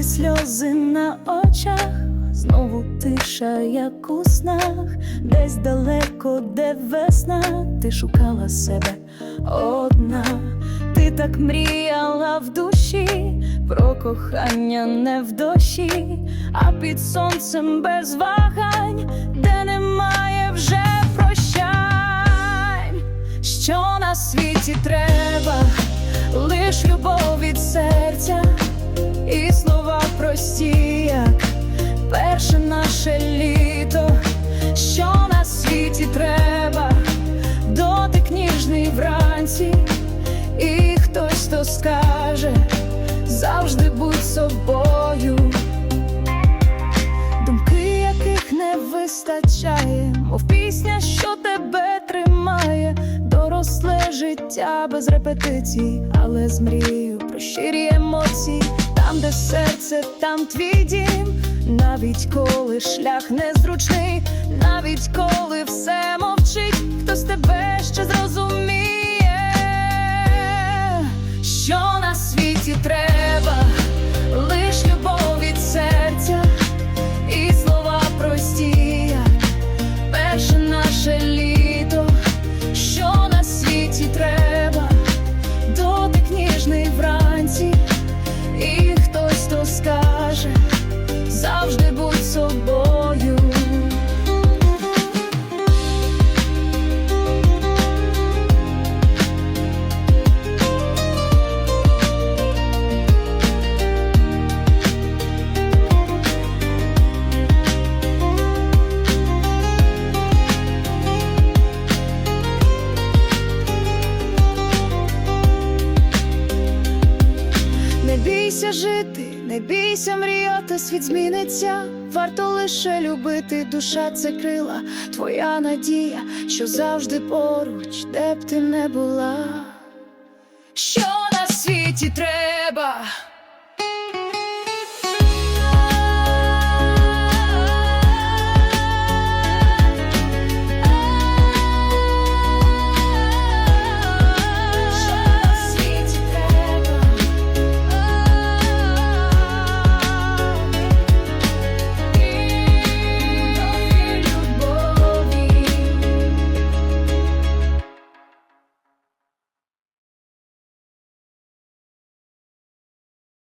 сльози на очах, знову тиша, як у снах, десь далеко, де весна, ти шукала себе одна, ти так мріяла в душі, про кохання не в дощі, а під сонцем без вагань, де наше літо, що на світі треба, дотик ніжний вранці, і хтось то скаже, завжди будь собою. Думки, яких не вистачає, мов пісня, що тебе тримає, доросле життя без репетицій, але з мрією про щирі емоції, там, де серце, там твій дім, навіть коли шлях незручний, навіть коли бійся жити, не бійся мріяти, світ зміниться. Варто лише любити, душа це крила, твоя надія, що завжди поруч, де б ти не була. Що на світі треба?